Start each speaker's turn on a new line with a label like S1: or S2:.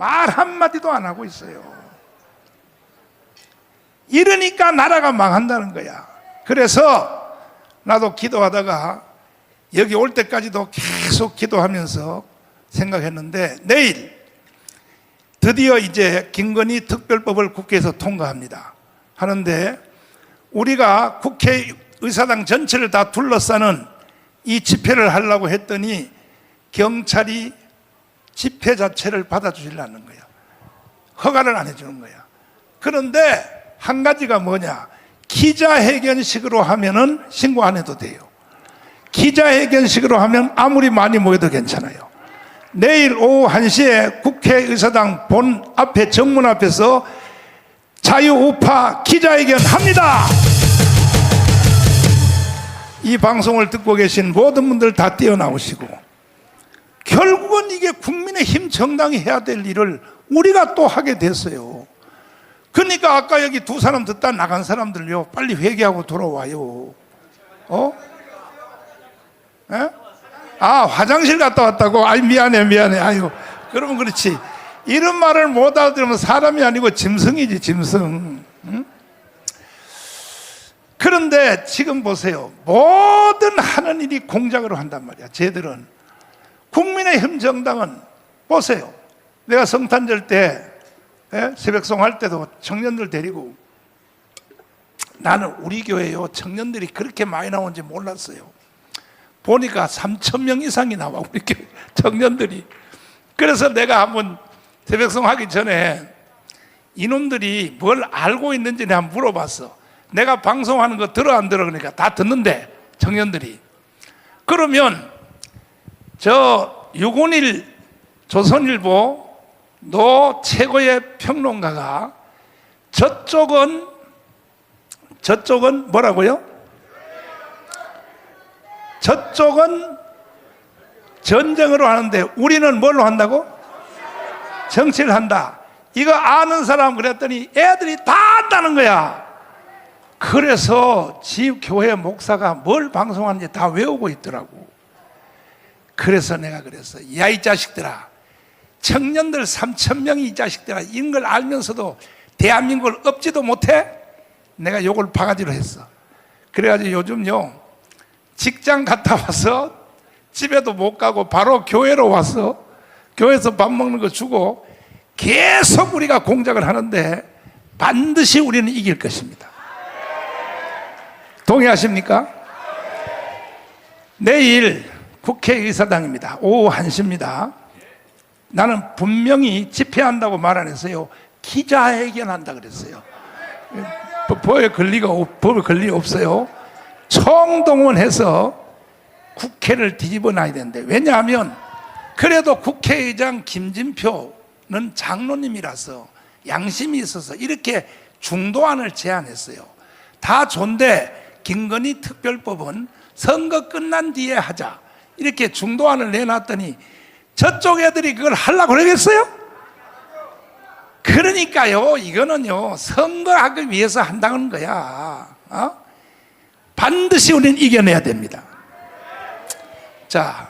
S1: 말 한마디도 안 하고 있어요. 이러니까 나라가 망한다는 거야. 그래서 나도 기도하다가 여기 올 때까지도 계속 기도하면서 생각했는데 내일 드디어 이제 김건희 특별법을 국회에서 통과합니다. 하는데 우리가 국회 의사당 전체를 다 둘러싸는 이 집회를 하려고 했더니 경찰이 집회 자체를 받아주질라는 거야. 허가를 안 해주는 거야. 그런데 한 가지가 뭐냐? 기자회견식으로 하면은 신고 안 해도 돼요. 기자회견식으로 하면 아무리 많이 모여도 괜찮아요. 내일 오후 1시에 국회의사당 본 앞에 정문 앞에서 자유우파 기자회견 합니다. 이 방송을 듣고 계신 모든 분들 다 뛰어나오시고 결국은 이게 국민의 힘 정당이 해야 될 일을 우리가 또 하게 됐어요. 그러니까 아까 여기 두 사람 듣다 나간 사람들요 빨리 회개하고 돌아와요. 어? 에? 아 화장실 갔다 왔다고? 아이 미안해 미안해. 아유 그러면 그렇지. 이런 말을 못 알아들으면 사람이 아니고 짐승이지 짐승. 응? 그런데 지금 보세요. 모든 하는 일이 공작으로 한단 말이야. 쟤들은 국민의힘 정당은 보세요. 내가 성탄절 때 예? 새벽송 할 때도 청년들 데리고 나는 우리 교회요 청년들이 그렇게 많이 나오는지 몰랐어요. 보니까 3천 명 이상이 나와 우리 교회 청년들이. 그래서 내가 한번 새벽송 하기 전에 이놈들이 뭘 알고 있는지 내가 물어봤어. 내가 방송하는 거 들어 안 들어 그러니까 다 듣는데 청년들이. 그러면 저 유곤일 조선일보 노 최고의 평론가가 저쪽은 저쪽은 뭐라고요? 저쪽은 전쟁으로 하는데 우리는 뭘로 한다고? 정치를 한다. 이거 아는 사람 그랬더니 애들이 다 안다는 거야. 그래서 집 교회 목사가 뭘 방송하는지 다 외우고 있더라고. 그래서 내가 그랬어. 야, 이 자식들아. 청년들 3천 명이 이 자식들아. 이런 걸 알면서도 대한민국을 업지도 못해? 내가 욕을 바가지로 했어. 그래가지고 요즘요. 직장 갔다 와서 집에도 못 가고 바로 교회로 와서 교회에서 밥 먹는 거 주고 계속 우리가 공작을 하는데 반드시 우리는 이길 것입니다. 동의하십니까? 내일 국회의사당입니다. 오후 1시입니다. 나는 분명히 집회한다고 말 안 했어요. 기자회견한다 그랬어요. 법에 권리가 없- 법에 권리 없어요. 총동원해서 국회를 뒤집어 놔야 되는데 왜냐하면 그래도 국회의장 김진표는 장로님이라서 양심이 있어서 이렇게 중도안을 제안했어요. 다 좋은데 김건희 특별법은 선거 끝난 뒤에 하자. 이렇게 중도안을 내놨더니 저쪽 애들이 그걸 하려고 그러겠어요? 그러니까요, 이거는요, 선거하기 위해서 한다는 거야. 어? 반드시 우리는 이겨내야 됩니다. 자,